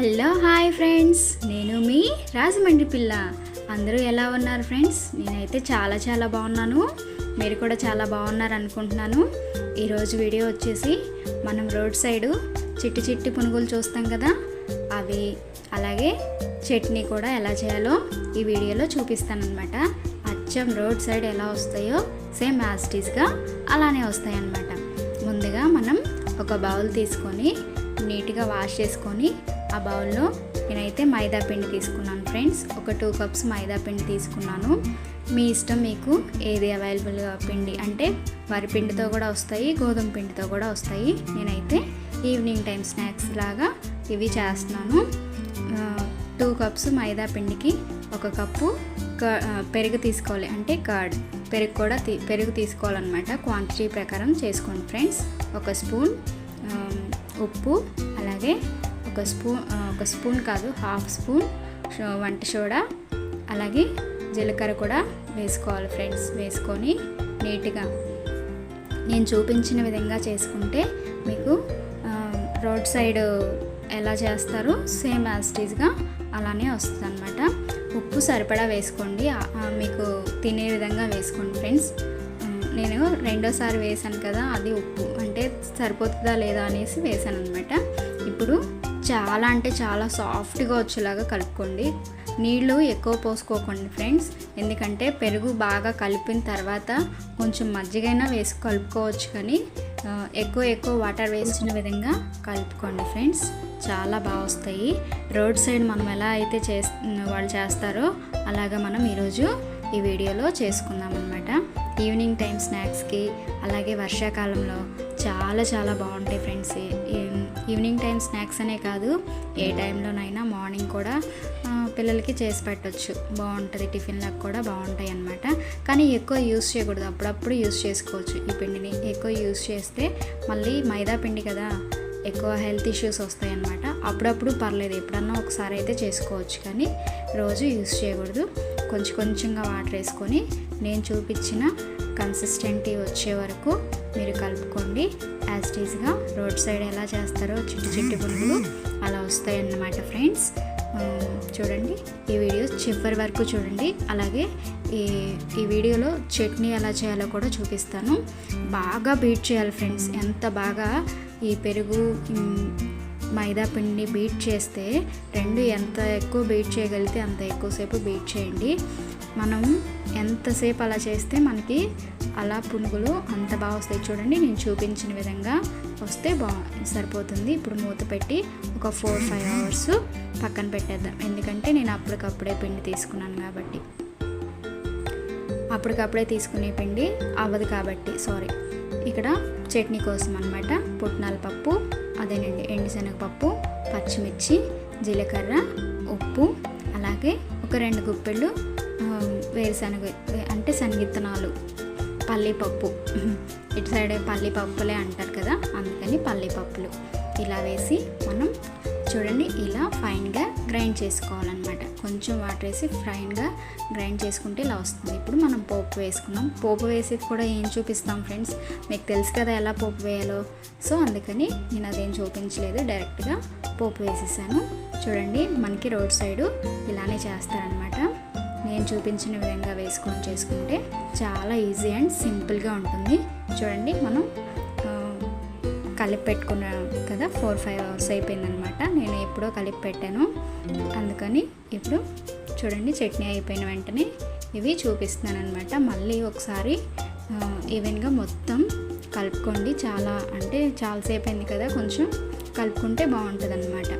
Hello hi friends. నేను మీ రాజమండ్రి పిల్ల. అందరూ ఎలా ఉన్నారు ఫ్రెండ్స్? నేనైతే చాలా చాలా బాగున్నాను. మీరు కూడా చాలా బాగున్నారు అనుకుంటున్నాను. ఈరోజు వీడియో వచ్చేసి మనం రోడ్ సైడు చిట్టి చిట్టి పునుగులు చూస్తాం కదా అవి అలాగే చట్నీ కూడా ఎలా చేయాలో ఈ వీడియోలో చూపిస్తానమాట అచ్చం రోడ్ సైడ్ ఎలా వస్తాయో సేమ్ యాస్టీస్గా అలానే వస్తాయన్నమాట. ముందుగా మనం ఒక బౌల్ తీసుకొని నీట్గా వాష్ చేసుకొని ఆ బౌల్లో నేనైతే మైదా పిండి తీసుకున్నాను ఫ్రెండ్స్. ఒక టూ కప్స్ మైదా పిండి తీసుకున్నాను. మీ ఇష్టం మీకు ఏది అవైలబుల్గా పిండి అంటే వరి పిండితో కూడా వస్తాయి గోధుమ పిండితో కూడా వస్తాయి. నేనైతే ఈవినింగ్ టైం స్నాక్స్ లాగా ఇవి చేస్తున్నాను. టూ కప్స్ మైదా పిండికి ఒక కప్పు క- పెరుగు తీసుకోవాలి. అంటే కర్డ్. పెరుగు కూడా తీ పెరుగు తీసుకోవాలన్నమాట. క్వాంటిటీ ప్రకారం చేసుకోండి ఫ్రెండ్స్. ఒక స్పూన్ ఉప్పు అలాగే ఒక స్పూన్ ఒక స్పూన్ కాదు హాఫ్ స్పూన్ వంట సోడా అలాగే జీలకర్ర కూడా వేసుకోవాలి ఫ్రెండ్స్ వేసుకొని నీట్గా. నేను చూపించిన విధంగా చేసుకుంటే మీకు రోడ్ సైడ్ ఎలా చేస్తారో సేమ్ యాస్టీజ్గా అలానే వస్తుంది అనమాట ఉప్పు సరిపడా వేసుకోండి మీకు తినే విధంగా వేసుకోండి ఫ్రెండ్స్. నేను రెండోసారి వేసాను కదా అది ఉప్పు అంటే సరిపోతుందా లేదా అనేసి వేసాను అనమాట ఇప్పుడు చాలా అంటే చాలా సాఫ్ట్గా వచ్చేలాగా కలుపుకోండి. నీళ్ళు ఎక్కువ పోసుకోకండి ఫ్రెండ్స్. ఎందుకంటే పెరుగు బాగా కలిపిన తర్వాత కొంచెం మజ్జిగైనా వేసి కలుపుకోవచ్చు కానీ ఎక్కువ ఎక్కువ వాటర్ వేసిన విధంగా కలుపుకోండి ఫ్రెండ్స్. చాలా బాగా వస్తాయి. రోడ్ సైడ్ మనం ఎలా అయితే చేస్ వాళ్ళు చేస్తారో అలాగా మనం ఈరోజు ఈ వీడియోలో చేసుకుందాం అనమాట ఈవినింగ్ టైం స్నాక్స్కి అలాగే వర్షాకాలంలో చాలా చాలా బాగుంటాయి ఫ్రెండ్స్. ఈవినింగ్ టైం స్నాక్స్ అనే కాదు ఏ టైంలోనైనా మార్నింగ్ కూడా పిల్లలకి చేసి పెట్టచ్చు. బాగుంటుంది టిఫిన్లకు కూడా బాగుంటాయి అన్నమాట. కానీ ఎక్కువ యూస్ చేయకూడదు. అప్పుడప్పుడు యూస్ చేసుకోవచ్చు ఈ పిండిని. ఎక్కువ యూస్ చేస్తే మళ్ళీ మైదా పిండి కదా ఎక్కువ హెల్త్ ఇష్యూస్ వస్తాయి అన్నమాట. అప్పుడప్పుడు పర్లేదు ఎప్పుడన్నా ఒకసారి అయితే చేసుకోవచ్చు. కానీ రోజు యూస్ చేయకూడదు. కొంచెం కొంచెంగా వాటర్ వేసుకొని నేను చూపించిన కన్సిస్టెంటీ వచ్చే వరకు మీరు కలుపుకోండి. యాజ్టీజ్గా రోడ్ సైడ్ ఎలా చేస్తారో చిట్టి చిట్టి పురుగులు అలా వస్తాయన్నమాట ఫ్రెండ్స్. చూడండి ఈ వీడియో చివరి వరకు చూడండి. అలాగే ఈ ఈ వీడియోలో చట్నీ ఎలా చేయాలో కూడా చూపిస్తాను. బాగా బీట్ చేయాలి ఫ్రెండ్స్. ఎంత బాగా ఈ పెరుగు మైదా పిండిని బీట్ చేస్తే రెండు ఎంత ఎక్కువ బీట్ చేయగలిగితే అంత ఎక్కువసేపు బీట్ చేయండి. మనం ఎంతసేపు అలా చేస్తే మనకి అలా పునుగులు అంత బాగా వస్తాయి చూడండి. నేను చూపించిన విధంగా వస్తే బా సరిపోతుంది. ఇప్పుడు మూత పెట్టి ఒక ఫోర్ ఫైవ్ అవర్స్ పక్కన పెట్టేద్దాం. ఎందుకంటే నేను అప్పటికప్పుడే పిండి తీసుకున్నాను కాబట్టి. అప్పటికప్పుడే తీసుకునే పిండి అవ్వదు కాబట్టి సారీ ఇక్కడ చట్నీ కోసం అనమాట పుట్నాల పప్పు అదేనండి ఎండుశనగపప్పు పచ్చిమిర్చి జీలకర్ర ఉప్పు అలాగే ఒక రెండు గుప్పెళ్ళు వేరుశనగ అంటే శనగిత్తనాలు పల్లీపప్పు. ఇటు సైడ్ పల్లీపప్పులే అంటారు కదా అందుకని పల్లీపప్పులు. ఇలా వేసి మనం చూడండి ఇలా ఫైన్గా గ్రైండ్ చేసుకోవాలన్నమాట. కొంచెం వాటర్ వేసి ఫైన్గా గ్రైండ్ చేసుకుంటే ఇలా వస్తుంది. ఇప్పుడు మనం పోపు వేసుకున్నాం. పోపు వేసేది కూడా ఏం చూపిస్తాం ఫ్రెండ్స్ మీకు తెలుసు కదా ఎలా పోపు వేయాలో? సో అందుకని నేను అదేం చూపించలేదు. డైరెక్ట్గా పోపు వేసేసాను. చూడండి మనకి రోడ్ సైడు ఇలానే చేస్తారనమాట నేను చూపించిన విధంగా వేసుకొని చేసుకుంటే చాలా ఈజీ అండ్ సింపుల్గా ఉంటుంది. చూడండి మనం కలిపి పెట్టుకున్నాను కదా ఫోర్ ఫైవ్ అవర్స్ అయిపోయిందనమాట. నేను ఎప్పుడో కలిపి పెట్టాను. అందుకని ఇప్పుడు చూడండి చట్నీ అయిపోయిన వెంటనే ఇవి చూపిస్తున్నాను అనమాట మళ్ళీ ఒకసారి ఈవెన్గా మొత్తం కలుపుకోండి. చాలా అంటే చాలాసేపు అయింది కదా కొంచెం కలుపుకుంటే బాగుంటుంది అనమాట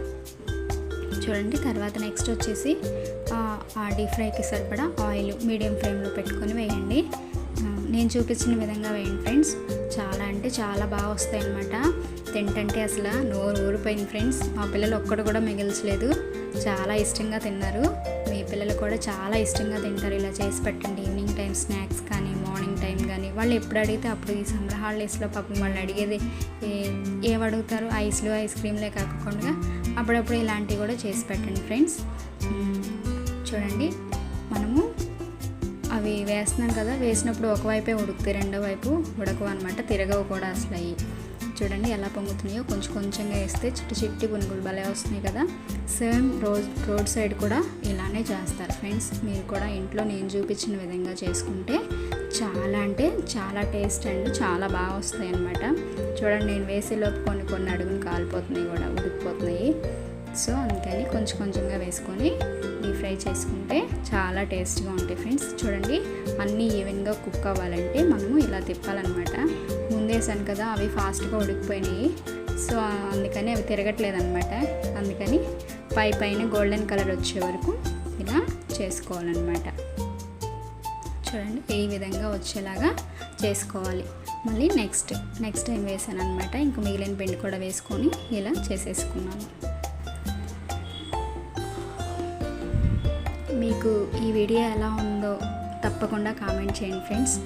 చూడండి తర్వాత నెక్స్ట్ వచ్చేసి ఆ, డీప్ ఫ్రైకి సరిపడా ఆయిల్ మీడియం ఫ్లేమ్లో పెట్టుకొని వేయండి. నేను చూపించిన విధంగా వేయండి ఫ్రెండ్స్. చాలా అంటే చాలా బాగా వస్తాయి అనమాట తింటంటే అసలు నోరు ఊరిపోయింది ఫ్రెండ్స్. మా పిల్లలు ఒక్కడు కూడా మిగిల్చలేదు. చాలా ఇష్టంగా తిన్నారు. మీ పిల్లలు కూడా చాలా ఇష్టంగా తింటారు. ఇలా చేసి పెట్టండి. ఈవినింగ్ టైం స్నాక్స్ కానీ మార్నింగ్ టైం కానీ. వాళ్ళు ఎప్పుడు అడిగితే అప్పుడు ఈ సమ్మర్ హాలిడేస్లో పాపం వాళ్ళు అడిగేది ఏ- ఏం అడుగుతారు? ఐస్లు ఐస్ క్రీమ్లే కాకుండా అప్పుడప్పుడు ఇలాంటివి కూడా చేసి పెట్టండి ఫ్రెండ్స్. చూడండి. మనము అవి వేస్తున్నాం కదా వేసినప్పుడు ఒకవైపే ఉడుకుతాయి రెండో వైపు ఉడకవు అనమాట తిరగవు కూడా అసలు అవి. చూడండి ఎలా పొంగుతున్నాయో కొంచెం కొంచెంగా వేస్తే చిట్టి చిట్టి పునుగులు భలే వస్తున్నాయి కదా. సేమ్ రోడ్ రోడ్ సైడ్ కూడా ఇలానే చేస్తారు ఫ్రెండ్స్. మీరు కూడా ఇంట్లో నేను చూపించిన విధంగా చేసుకుంటే చాలా అంటే చాలా టేస్ట్ అండ్ చాలా బాగా వస్తాయి అన్నమాట. చూడండి నేను వేసేలోపు కొన్ని కొన్ని అడుగులు కాలిపోతున్నాయి కూడా ఉడికిపోతున్నాయి. సో అందుకని కొంచెం కొంచెంగా వేసుకొని డీప్ ఫ్రై చేసుకుంటే చాలా టేస్ట్గా ఉంటాయి ఫ్రెండ్స్. చూడండి అన్నీ ఈవెన్గా కుక్ అవ్వాలంటే మనము ఇలా తిప్పాలన్నమాట. ముందేసాను కదా అవి ఫాస్ట్గా ఉడికిపోయినాయి. సో అందుకని అవి తిరగట్లేదు అనమాట అందుకని పై పైన గోల్డెన్ కలర్ వచ్చే వరకు ఇలా చేసుకోవాలన్నమాట. చూడండి ఈ విధంగా వచ్చేలాగా చేసుకోవాలి. మళ్ళీ నెక్స్ట్ నెక్స్ట్ టైం వేసాను అనమాట ఇంకా మిగిలిన పిండి కూడా వేసుకొని ఇలా చేసేసుకున్నాను. మీకు ఈ వీడియో ఎలా ఉందో తప్పకుండా కామెంట్ చేయండి ఫ్రెండ్స్.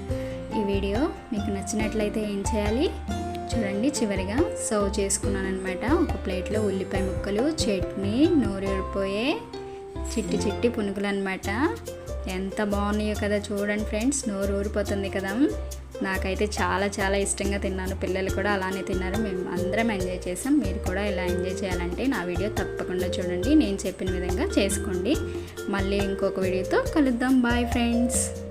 ఈ వీడియో మీకు నచ్చినట్లయితే ఏం చేయాలి? చూడండి చివరిగా సర్వ్ చేసుకున్నాను అనమాట ఒక ప్లేట్లో ఉల్లిపాయ ముక్కలు చట్నీ నోరూరిపోయే చిట్టి చిట్టి పునుగులు అనమాట ఎంత బాగున్నాయో కదా చూడండి ఫ్రెండ్స్. నోరు ఊరిపోతుంది కదా. నాకైతే చాలా చాలా ఇష్టంగా తిన్నాను. పిల్లలు కూడా అలానే తిన్నారు. మేము అందరం ఎంజాయ్ చేసాం మీరు కూడా ఇలా ఎంజాయ్ చేయాలంటే నా వీడియో తప్పకుండా చూడండి. నేను చెప్పిన విధంగా చేసుకోండి. మళ్ళీ ఇంకొక వీడియోతో కలుద్దాం. Bye friends.